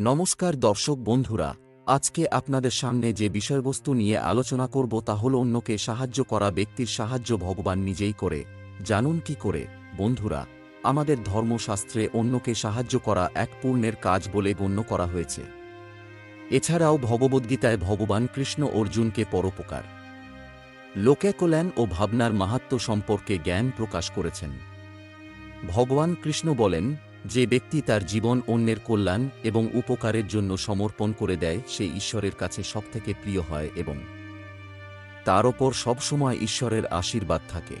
নমস্কার দর্শক বন্ধুরা, আজকে আপনাদের সামনে যে বিষয়বস্তু নিয়ে আলোচনা করব তা হল অন্যকে সাহায্য করা ব্যক্তির সাহায্য ভগবান নিজেই করে। জানুন কি করে? বন্ধুরা, আমাদের ধর্মশাস্ত্রে অন্যকে সাহায্য করা এক পূর্ণের কাজ বলে গণ্য করা হয়েছে। এছাড়াও ভগবদ্গীতায় ভগবান কৃষ্ণ অর্জুনকে পরোপকার। লোকে কল্যাণ ও ভাবনার মাহাত্ম্য সম্পর্কে জ্ঞান প্রকাশ করেছেন। ভগবান কৃষ্ণ বলেন যে ব্যক্তি তার জীবন অন্যের কল্যাণ এবং উপকারের জন্য সমর্পণ করে দেয়, সে ঈশ্বরের কাছে সবথেকে প্রিয় হয় এবং তার ওপর সবসময় ঈশ্বরের আশীর্বাদ থাকে।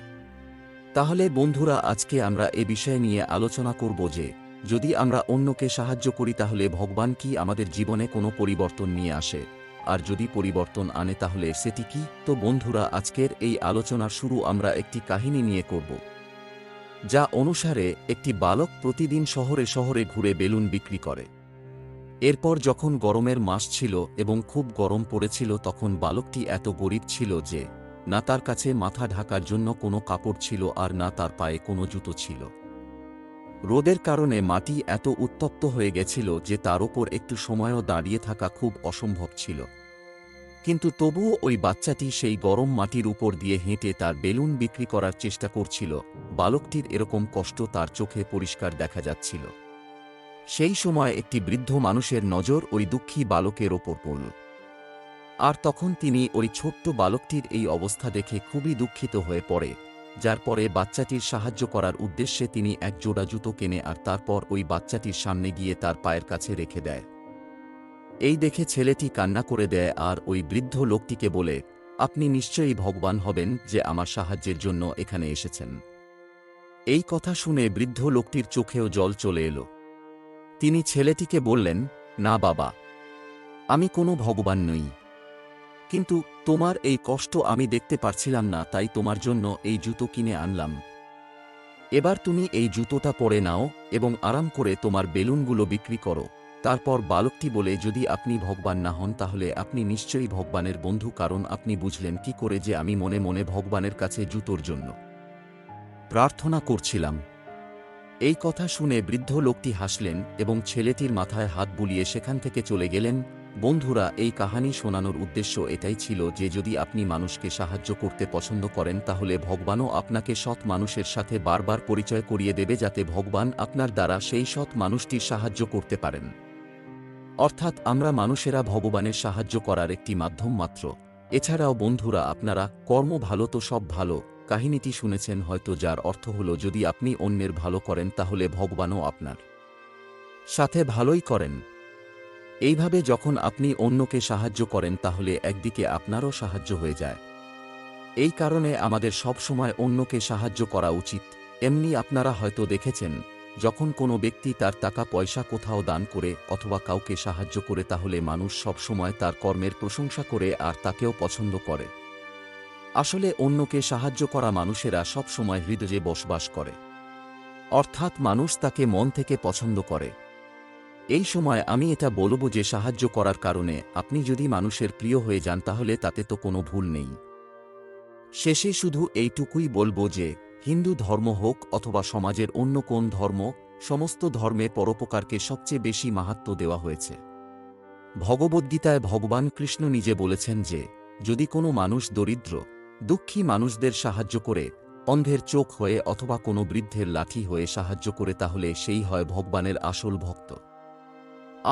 তাহলে বন্ধুরা, আজকে আমরা এ বিষয় নিয়ে আলোচনা করব যে, যদি আমরা অন্যকে সাহায্য করি, তাহলে ভগবান কি আমাদের জীবনে কোনো পরিবর্তন নিয়ে আসে? আর যদি পরিবর্তন আনে, তাহলে সেটি কি? তো বন্ধুরা, আজকের এই আলোচনার শুরু আমরা একটি কাহিনী নিয়ে করব। যা অনুসারে একটি বালক প্রতিদিন শহরে শহরে ঘুরে বেলুন বিক্রি করে। এরপর যখন গরমের মাস ছিল এবং খুব গরম পড়েছিল তখন বালকটি এত গরিব ছিল যে, না তার কাছে মাথা ঢাকার জন্য কোনো কাপড় ছিল আর না তার পায়ে কোনো জুতো ছিল। রোদের কারণে মাটি এত উত্তপ্ত হয়ে গেছিল যে তার ওপর একটু সময়ও দাঁড়িয়ে থাকা খুব অসম্ভব ছিল। কিন্তু তবুও ওই বাচ্চাটি সেই গরম মাটির উপর দিয়ে হেঁটে তার বেলুন বিক্রি করার চেষ্টা করছিল। বালকটির এরকম কষ্ট তার চোখে পরিষ্কার দেখা যাচ্ছিল। সেই সময় একটি বৃদ্ধ মানুষের নজর ওই দুঃখী বালকের ওপর পড়ল। আর তখন তিনি ওই ছোট্ট বালকটির এই অবস্থা দেখে খুবই দুঃখিত হয়ে পড়ে, যার পরে বাচ্চাটির সাহায্য করার উদ্দেশ্যে তিনি এক জোড়া জুতো কেনে আর তারপর ওই বাচ্চাটির সামনে গিয়ে তার পায়ের কাছে রেখে দেয়। এই দেখে ছেলেটি কান্না করে দেয় আর ওই বৃদ্ধ লোকটিকে বলে, আপনি নিশ্চয়ই ভগবান হবেন যে আমার সাহায্যের জন্য এখানে এসেছেন। এই কথা শুনে বৃদ্ধ লোকটির চোখেও জল চলে এলো। তিনি ছেলেটিকে বললেন, না বাবা, আমি কোনো ভগবান নই। কিন্তু তোমার এই কষ্ট আমি দেখতে পারছিলাম না, তাই তোমার জন্য এই জুতো কিনে আনলাম। এবার তুমি এই জুতোটা পরে নাও এবং আরাম করে তোমার বেলুনগুলো বিক্রি করো। তারপর বালকটি বলে, যদি আপনি ভগবান না হন, তাহলে আপনি নিশ্চয়ই ভগবানের বন্ধু, কারণ আপনি বুঝলেন কি করে যে আমি মনে মনে ভগবানের কাছে জুতোর জন্য। প্রার্থনা করছিলাম। এই কথা শুনে বৃদ্ধ লোকটি হাসলেন এবং ছেলেটির মাথায় হাত বুলিয়ে সেখান থেকে চলে গেলেন। বন্ধুরা, এই কাহানি শোনানোর উদ্দেশ্য এটাই ছিল যে, যদি আপনি মানুষকে সাহায্য করতে পছন্দ করেন, তাহলে ভগবানও আপনাকে সৎ মানুষের সাথে বারবার পরিচয় করিয়ে দেবে, যাতে ভগবান আপনার দ্বারা সেই সৎ মানুষটির সাহায্য করতে পারেন। অর্থাৎ আমরা মানুষেরা ভগবানের সাহায্য করার একটি মাধ্যম মাত্র। এছাড়াও বন্ধুরা, আপনারা, কর্ম ভালো তো সব ভালো। কাহিনীটি শুনেছেন হয়তো যার অর্থ হল যদি আপনি অন্যের ভালো করেন তাহলে ভগবানও আপনার। সাথে ভালোই করেন। এইভাবে যখন আপনি অন্যকে সাহায্য করেন তাহলে একদিকে আপনারও সাহায্য হয়ে যায়। এই কারণে আমাদের সব সময় অন্যকে সাহায্য করা উচিত। এমনি আপনারা হয়তো দেখেছেন যখন কোনো ব্যক্তি তার টাকা পয়সা কোথাও দান করে অথবা কাউকে সাহায্য করে তাহলে মানুষ সব সময় তার কর্মের প্রশংসা করে আর তাকেও পছন্দ করে। আসলে অন্যকে সাহায্য করা মানুষেরা সব সময় হৃদয়ে বসবাস করে। অর্থাৎ মানুষ তাকে মন থেকে পছন্দ করে। এই সময় আমি এটা বলব যে সাহায্য করার কারণে আপনি যদি মানুষের প্রিয় হয়ে যান তাহলে তাতে তো কোনো ভুল নেই। শেষে শুধু এইটুকুই বলব যে হিন্দু ধর্ম হোক অথবা সমাজের অন্য কোন ধর্ম, সমস্ত ধর্মে পরোপকারকে সবচেয়ে বেশি মাহাত্ম্য দেওয়া হয়েছে। ভগবদ্গীতায় ভগবান কৃষ্ণ নিজে বলেছেন যে, যদি কোনো মানুষ দরিদ্র, দুঃখী মানুষদের সাহায্য করে, অন্ধের চোখ হয়ে অথবা কোনো বৃদ্ধের লাঠি হয়ে সাহায্য করে তাহলে সেই হয় ভগবানের আসল ভক্ত।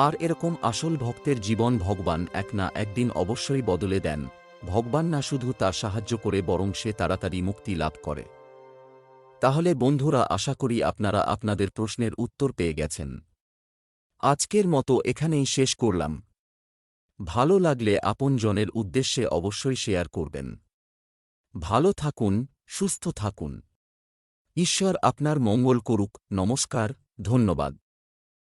আর এরকম আসল ভক্তের জীবন ভগবান এক না একদিন অবশ্যই বদলে দেন, ভগবান না শুধু তার সাহায্য করে বরং সে তাড়াতাড়ি মুক্তি লাভ করে। তাহলে বন্ধুরা, আশা করি আপনারা আপনাদের প্রশ্নের উত্তর পেয়ে গেছেন। আজকের মতো এখানেই শেষ করলাম। ভালো লাগলে আপনজনের উদ্দেশ্যে অবশ্যই শেয়ার করবেন। ভালো থাকুন, সুস্থ থাকুন। ঈশ্বর আপনার মঙ্গল করুক। নমস্কার, ধন্যবাদ।